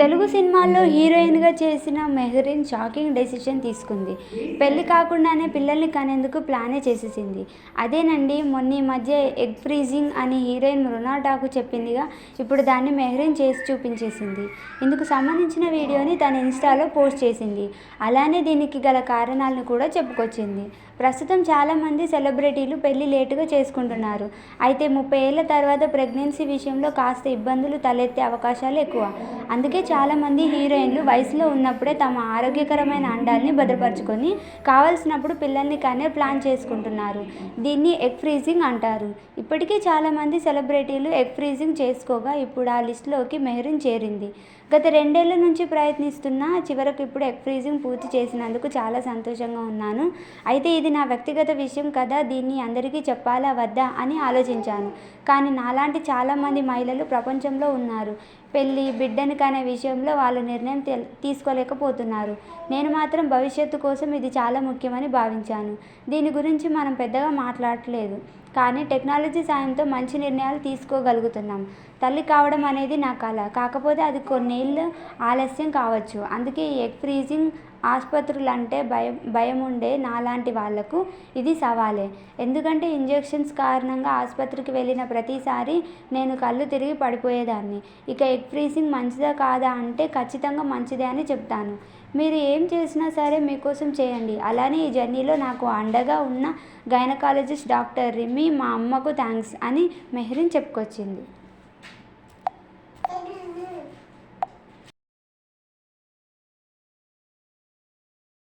తెలుగు సినిమాల్లో హీరోయిన్గా చేసిన మెహరీన్ షాకింగ్ డెసిషన్ తీసుకుంది. పెళ్ళి కాకుండానే పిల్లల్ని కనేందుకు ప్లానే చేసేసింది. అదేనండి మొన్న ఈ మధ్య ఎగ్ ఫ్రీజింగ్ అని హీరోయిన్ మృణా చెప్పిందిగా ఇప్పుడు దాన్ని మెహరీన్ చేసి చూపించేసింది. ఇందుకు సంబంధించిన వీడియోని తన ఇన్స్టాలో పోస్ట్ చేసింది. అలానే దీనికి గల కారణాలను కూడా చెప్పుకొచ్చింది. ప్రస్తుతం చాలామంది సెలబ్రిటీలు పెళ్ళి లేటుగా చేసుకుంటున్నారు. అయితే ముప్పై ఏళ్ళ తర్వాత ప్రెగ్నెన్సీ విషయంలో కాస్త ఇబ్బందులు తలెత్తే అవకాశాలు ఎక్కువ. అందుకే చాలామంది హీరోయిన్లు వయసులో ఉన్నప్పుడే తమ ఆరోగ్యకరమైన అండాల్ని భద్రపరచుకొని కావలసినప్పుడు పిల్లల్ని కానీ ప్లాన్ చేసుకుంటున్నారు. దీన్ని ఎగ్ ఫ్రీజింగ్ అంటారు. ఇప్పటికీ చాలామంది సెలబ్రిటీలు ఎగ్ ఫ్రీజింగ్ చేసుకోగా ఇప్పుడు ఆ లిస్టులోకి మెహరిన్ చేరింది. గత రెండేళ్ళ నుంచి ప్రయత్నిస్తున్నా చివరకు ఇప్పుడు ఎగ్ ఫ్రీజింగ్ పూర్తి చేసినందుకు చాలా సంతోషంగా ఉన్నాను. అయితే ఇది నా వ్యక్తిగత విషయం కదా దీన్ని అందరికీ చెప్పాలా వద్దా అని ఆలోచించాను. కానీ నాలాంటి చాలామంది మహిళలు ప్రపంచంలో ఉన్నారు. పెళ్ళి బిడ్డని కనే విషయంలో వాళ్ళు నిర్ణయం తీసుకోలేకపోతున్నారు. నేను మాత్రం భవిష్యత్తు కోసం ఇది చాలా ముఖ్యమని భావించాను. దీని గురించి మనం పెద్దగా మాట్లాడలేదు. కానీ టెక్నాలజీ సాయంతో మంచి నిర్ణయాలు తీసుకోగలుగుతున్నాం. తల్లి కావడం అనేది నా కల కాకపోతే అది కొన్నేళ్ళు ఆలస్యం కావచ్చు. అందుకే ఈ ఎగ్ ఫ్రీజింగ్ ఆసుపత్రులు అంటే భయం భయం ఉండే నాలాంటి వాళ్ళకు ఇది సవాలే. ఎందుకంటే ఇంజెక్షన్స్ కారణంగా ఆసుపత్రికి వెళ్ళిన ప్రతిసారి నేను కళ్ళు తిరిగి పడిపోయేదాన్ని. ఇక ఎగ్ ఫ్రీజింగ్ మంచిదా కాదా అంటే ఖచ్చితంగా మంచిదే అని చెప్తాను. మీరు ఏం చేసినా సరే మీకోసం చేయండి. అలానే ఈ జర్నీలో నాకు అండగా ఉన్న గైనకాలజిస్ట్ డాక్టర్ రిమి మా అమ్మకు థ్యాంక్స్ అని మెహరీన్ చెప్పుకొచ్చింది.